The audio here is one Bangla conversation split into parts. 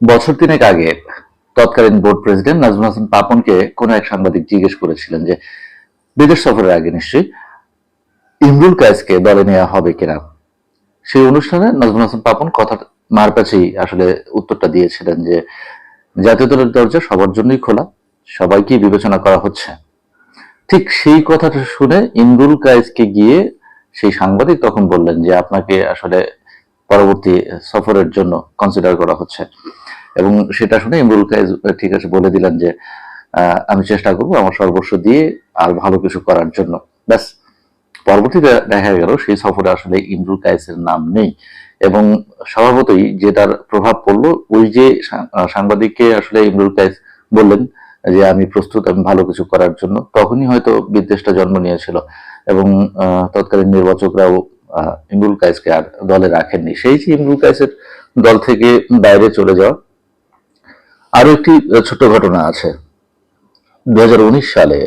বছর তিনেক আগে তৎকালীন বোর্ড প্রেসিডেন্ট নাজমুল হাসান পাপনকে কোনো এক সাংবাদিক জিজ্ঞেস করেছিলেন যে, বিদেশ সফরের আগে নিশ্চয়ই ইমরুল কায়েসকে দলে নেওয়া হবে কিনা? সেই অনুষ্ঠানে নাজমুল হাসান পাপন কথা মার কাছেই আসলে উত্তরটা দিয়েছিলেন যে, জাতীয় দলের দরজা সবার জন্যই খোলা, সবাইকেই বিবেচনা করা হচ্ছে। ঠিক সেই কথাটা শুনে ইমরুল কায়েসকে গিয়ে সেই সাংবাদিক তখন বললেন যে, আপনাকে আসলে পরবর্তী সফরের জন্য কনসিডার করা হচ্ছে। এবং সেটা শুনে ইমরুল কায়েস ঠিক আছে, বলে দিলেন যে আমি চেষ্টা করব আমার সর্বস্ব দিয়ে আর ভালো কিছু করার জন্য। ব্যাস, পরবর্তীতে দেখা গেল সেই সফরে আসলে ইমরুল কায়েসের নাম নেই। এবং স্বভাবতই যেটার প্রভাব পড়ল, ওই যে সাংবাদিককে আসলে ইমরুল কায়েস বললেন যে, আমি প্রস্তুত আমি ভালো কিছু করার জন্য। তখনই হয়তো বিদ্বেষটা জন্ম নিয়েছিল। এবং তৎকালীন নির্বাচকরাও ইমরুল কায়েসকে আর দলে রাখেননি। সেই যে ইমরুল কায়েসের দল থেকে বাইরে চলে যাওয়া আরও একটি ছোট ঘটনা আছে। দু সালে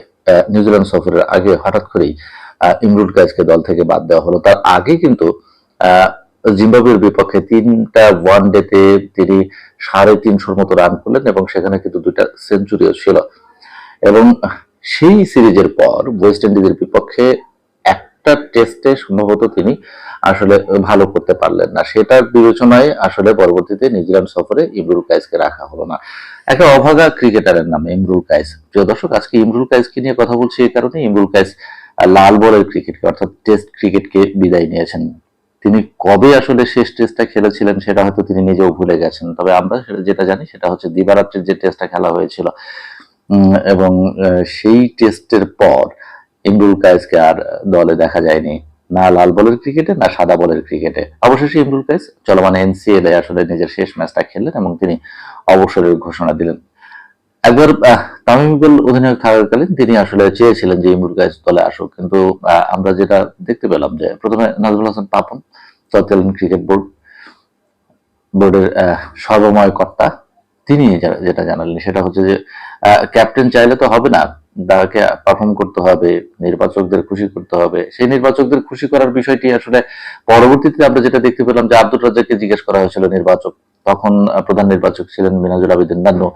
নিউজিল্যান্ড সফরের আগে হঠাৎ করেই ইমরুল কায়েসকে দল থেকে বাদ দেওয়া হলো। তার আগে কিন্তু জিম্বাবুয়ের বিপক্ষে তিনটা ওয়ান ডেতে তিনি সাড়ে তিনশোর মতো রান করলেন এবং সেখানে কিন্তু দুইটা সেঞ্চুরিও ছিল। এবং সেই সিরিজের পর ওয়েস্ট ইন্ডিজের বিপক্ষে একটা টেস্টে সম্ভবত তিনি আসলে ভালো করতে পারলেন না। সেটার বিবেচনায় আসলে পরবর্তীতে নিউজিল্যান্ড সফরে ইমরুল কায়েসকে রাখা হলো না। একটা অভাগা ক্রিকেটারের নাম ইমরুল কায়েস। প্রিয় দর্শক, আজকে ইমরুল কায়েসকে নিয়ে কথা বলছি এই কারণে। ইমরুল কায়েস লাল বলের ক্রিকেটকে অর্থাৎ টেস্ট ক্রিকেটকে বিদায় নিয়েছেন। তিনি কবে আসলে শেষ টেস্টটা খেলেছিলেন সেটা হয়তো তিনি নিজেও ভুলে গেছেন। তবে আমরা যেটা জানি সেটা হচ্ছে দিবারাত্রির যে টেস্টটা খেলা হয়েছিল এবং সেই টেস্টের পর ইমরুল কায়েসকে আর দলে দেখা যায়নি। না লাল বলের ক্রিকেটে না সাদা বলের ক্রিকেটে অবশেষে ইমরুল কায়েস চলমান এনসিএল এ আসলে নিজের শেষ ম্যাচটা খেললেন এবং তিনি অবসরের ঘোষণা দিলেন। একবার আহ, তামিম ইকবাল অধিনায়ক থাকাকালীন তিনি আসলে চেয়েছিলেন যে ইমরুল কায়েস দলে আসুক। কিন্তু আমরা যেটা দেখতে পেলাম যে প্রথমে নাজমুল হাসান পাপন তৎকালীন ক্রিকেট বোর্ড বোর্ডের সর্বময় কর্তা তিনি যেটা জানালেন সেটা হচ্ছে যে ক্যাপ্টেন চাইলে তো হবে না। তাকে পারফর্ম করতে হবে, নির্বাচকদের খুশি করতে হবে, সেই নির্বাচকদের খুশি করার বিষয়টি আসলে পরবর্তীতে আমরা যেটা দেখতে পেলাম যে আব্দুল রাজ্জাককে জিজ্ঞেস করা হয়েছিল নির্বাচক। তখন প্রধান নির্বাচক ছিলেন মিনাজুল আবেদিন নান্নু।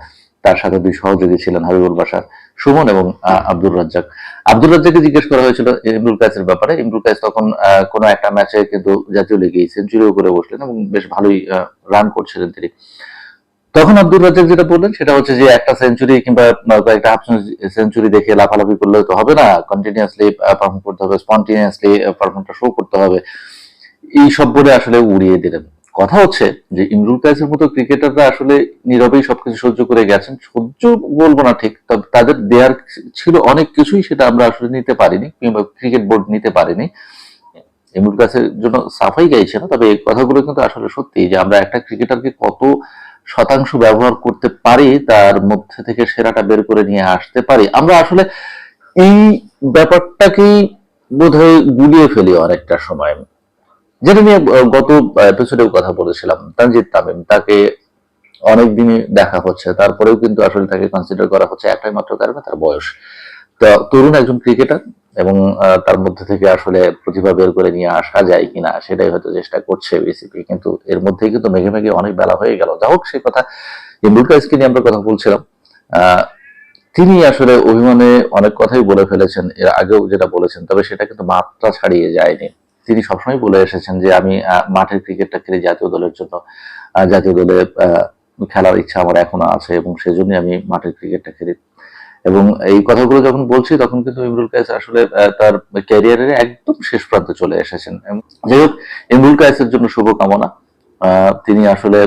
তার সাথে দুই সহযোগী ছিলেন হাবিবুল বাসার সুমন এবং আব্দুল রাজ্জাক। আব্দুল রাজ্জাককে জিজ্ঞেস করা হয়েছিল ইমরুল কায়েসের ব্যাপারে। ইমরুল কায়েস তখন কোনো একটা ম্যাচে কিন্তু জাতীয় লিগে সেঞ্চুরিও করে বসলেন এবং বেশ ভালোই রান করছিলেন তিনি। তখন আব্দুল রাজ্জাক যেটা বললেন, সেটা হচ্ছে যে একটা সেঞ্চুরি কিংবা কয়েকটা হাফ সেঞ্চুরি দেখে লাফালাফি করলে তো হবে না। কন্টিনিউয়াসলি পারফর্ম করতে হবে। স্পন্টিনিয়াসলি পারফর্মটা শো করতে হবে। এই সব বলে আসলে উড়িয়ে দিলেন। কথা হচ্ছে যে ইমরুল কায়েসের মতো ক্রিকেটাররা আসলে নীরবেই সবকিছু সহ্য করে গেছেন। সহ্য বলব না ঠিক, তবে তাদের দেয়ার ছিল অনেক কিছুই সেটা আমরা আসলে নিতে পারিনি, কিংবা ক্রিকেট বোর্ড নিতে পারিনি। ইমরুল কায়েসের জন্য সাফাই গাইছে না, তবে এই কথাগুলো কিন্তু আসলে সত্যি যে আমরা একটা ক্রিকেটারকে কত শতাংশ ব্যবহার করতে পারি, তার মধ্যে থেকে সেরাটা বের করে নিয়ে আসতে পারি। আমরা আসলে এই ব্যাপারটাকেই বোধহয় গুলিয়ে ফেলি অনেকটা সময়। যেটা নিয়ে গত এপিসোডেও কথা বলেছিলাম, তানজিদ তামিম, তাকে অনেক দিনই দেখা হচ্ছে, তারপরেও কিন্তু আসলে তাকে কনসিডার করা হচ্ছে একটাই মাত্র কারণে তার বয়স। তো তরুণ একজন ক্রিকেটার এবং তার মধ্যে থেকে আসলে প্রতিভা বের করে নিয়ে আসা যায় কিনা সেটাই হয়তো চেষ্টা করছে বিসিপি কিন্তু এর মধ্যেই কিন্তু মেঘে মেঘে অনেক বেলা হয়ে গেল। যা হোক, সেই কথা ইমরুল কাইসকে নিয়ে আমরা কথা বলছিলাম। তিনি আসলে অভিমানে অনেক কথাই বলে ফেলেছেন, এর আগেও যেটা বলেছেন, তবে সেটা কিন্তু মাত্রা ছাড়িয়ে যায়নি। তিনি সবসময় বলে এসেছেন যে, আমি মাঠের ক্রিকেটটা খেলি জাতীয় দলের জন্য। জাতীয় দলে খেলার ইচ্ছা আমার এখনও আছে এবং সেজন্যই আমি মাঠের ক্রিকেটটা খেলি। এবং এই কথাগুলো যখন বলছি, তখন কিন্তু ইমরুল কায়েস আসলে তার ক্যারিয়ারের একদম শেষ প্রান্তে চলে এসেছেন। যাই হোক, ইমরুল কায়েসের জন্য শুভকামনা। তিনি আসলে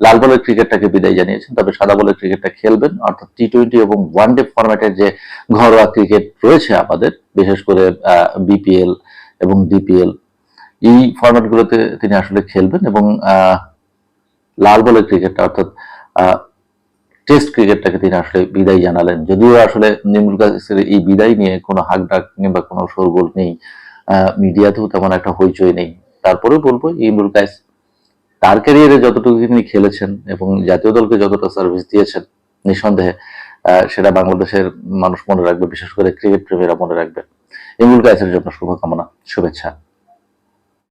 লাল বলের ক্রিকেটটাকে বিদায় জানিয়েছেন, তবে সাদা বলের ক্রিকেটটা খেলবেন। অর্থাৎ টি টোয়েন্টি এবং ওয়ান ডে ফরম্যাটের যে ঘরোয়া ক্রিকেট রয়েছে আমাদের, বিশেষ করে বিপিএল এবং ডিপিএল এই ফরম্যাটগুলোতে তিনি আসলে খেলবেন এবং লাল বলের ক্রিকেটটা, অর্থাৎ টেস্ট ক্রিকেটটাকে তিনি আসলে বিদায় জানালেন। যদিও আসলে নিমুল কাসের এই বিদায় নিয়ে কোনো হাক ডাক কিংবা কোনো শোরগোল নেই মিডিয়াতেও তেমন একটা হইচই নেই। তারপরেও বলব ইমরুল কাইস তার ক্যারিয়ারে যতটুকু তিনি খেলেছেন এবং জাতীয় দলকে যতটা সার্ভিস দিয়েছেন, নিঃসন্দেহে সেটা বাংলাদেশের মানুষ মনে রাখবে, বিশেষ করে ক্রিকেট প্রেমীরা মনে রাখবে। ইমরুল কাইসের জন্য শুভকামনা, শুভেচ্ছা।